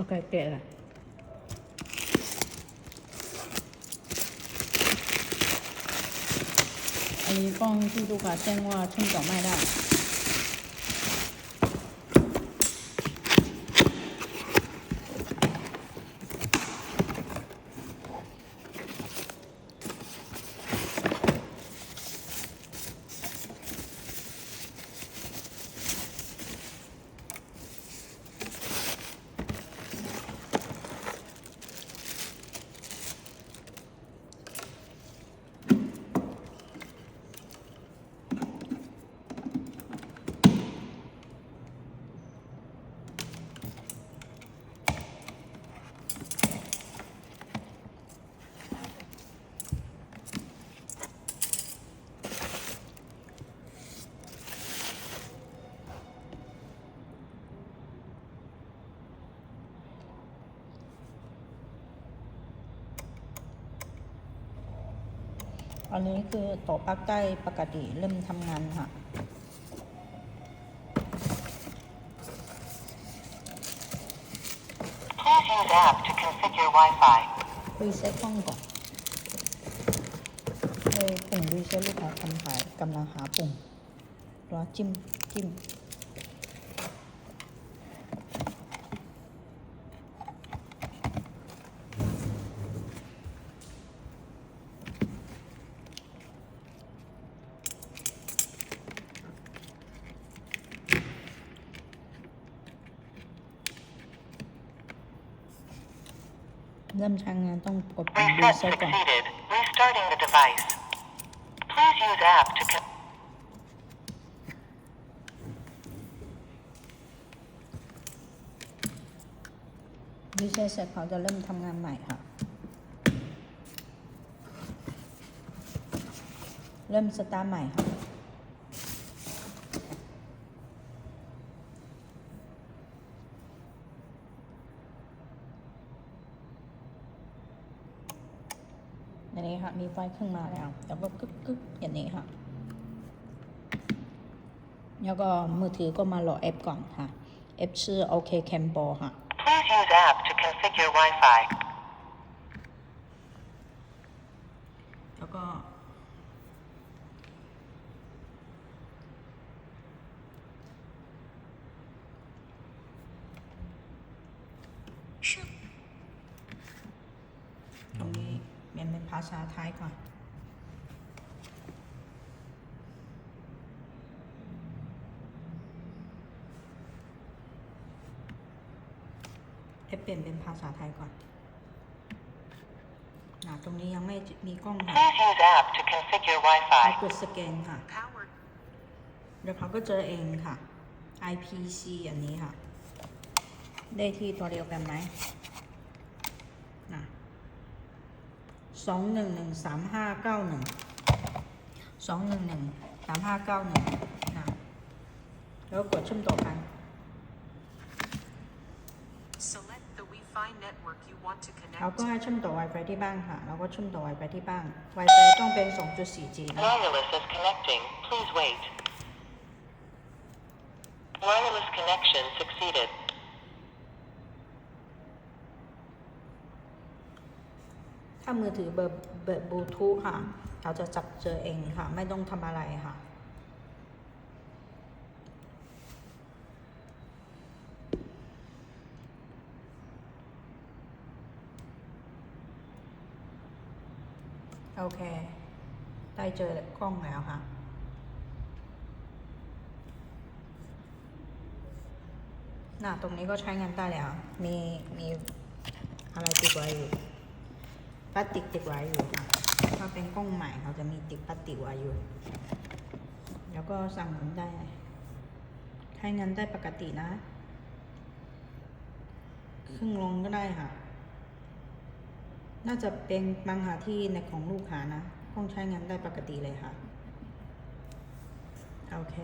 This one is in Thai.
โอเคแกะละอันนี้ป้องที่ลูกค้าแจ้งว่าเชื่อมต่อไม่ได้ อันนี้คือโต๊ะปักใต้ปกติเริ่มทำงานค่ะ Please use app to configure Wi-Fi. รีเซ็ตห้องก่อนเออปุ่มรีเซ็ตลูกค้าทำหายกำลังหาปุ่มรอจิ้มจิ้ม เริ่มใช้งานต้องกดปุ่มรี Reset เซ็ตก่อน succeeded. Restarting the device. Please use app to con- รีเซ็ตเสร็จเขาจะเริ่มทำงานใหม่ค่ะ เริ่มสตาร์ทใหม่ค่ะ อย่างนี้ค่ะ มีไฟขึ้นมาแล้วแล้วก็กึกกึกอย่างนี้ค่ะ แล้วก็มือถือก็มาโหลดแอปก่อนค่ะ แอปชื่อ OK Cambo ค่ะ Please use app to configure Wi-Fi. แล้วก็ตรงนี้เปลี่ยนเป็น ภาษาไทยก่อนให้เปลี่ยนเป็นภาษาไทยก่อนอะตรงนี้ยังไม่มีกล้องค่ะ Please use app to configure เรา Wi-Fi. กดสแกนค่ะ เดี๋ยวเขาก็เจอเองค่ะ IPC อันนี้ค่ะ ได้ที่ตัวเดียวกันไหมนะ สองหนึ่งหนึ่งสามห้าเก้าหนึ่งสองหนึ่งหนึ่งสามห้าเก้าหนึ่งนะแล้วกดเชื่อมต่อกัน Select the Wi-Fi network you want to เรา connect ก็ to. ให้เชื่อมต่อ Wi-Fi ที่บ้านค่ะเราก็เชื่อมต่อ Wi-Fi ที่บ้าน Wi-Fi ต้องเป็น 2.4G นะ Wireless is connecting. Please wait. Wireless connection succeeded. ถ้ามือถือเบอร์เบอร์บลูทูธค่ะ เราจะจับเจอเองค่ะ ไม่ต้องทำอะไรค่ะ โอเค ได้เจอกล้องแล้วค่ะหน้าตรงนี้ก็ใช้งานได้แล้ว มีมีอะไรติดไว้อยู่ พลาสติกติดไว้อยู่ค่ะถ้าเป็นกล้องใหม่เขาจะมีติดพลาสติกไว้อยู่ แล้วก็สั่งเงินได้ ให้เงินได้ปกตินะ ครึ่งลงก็ได้ค่ะ น่าจะเป็นบางหาที่ในของลูกค้านะต้องใช้งานได้ปกติเลยค่ะ โอเค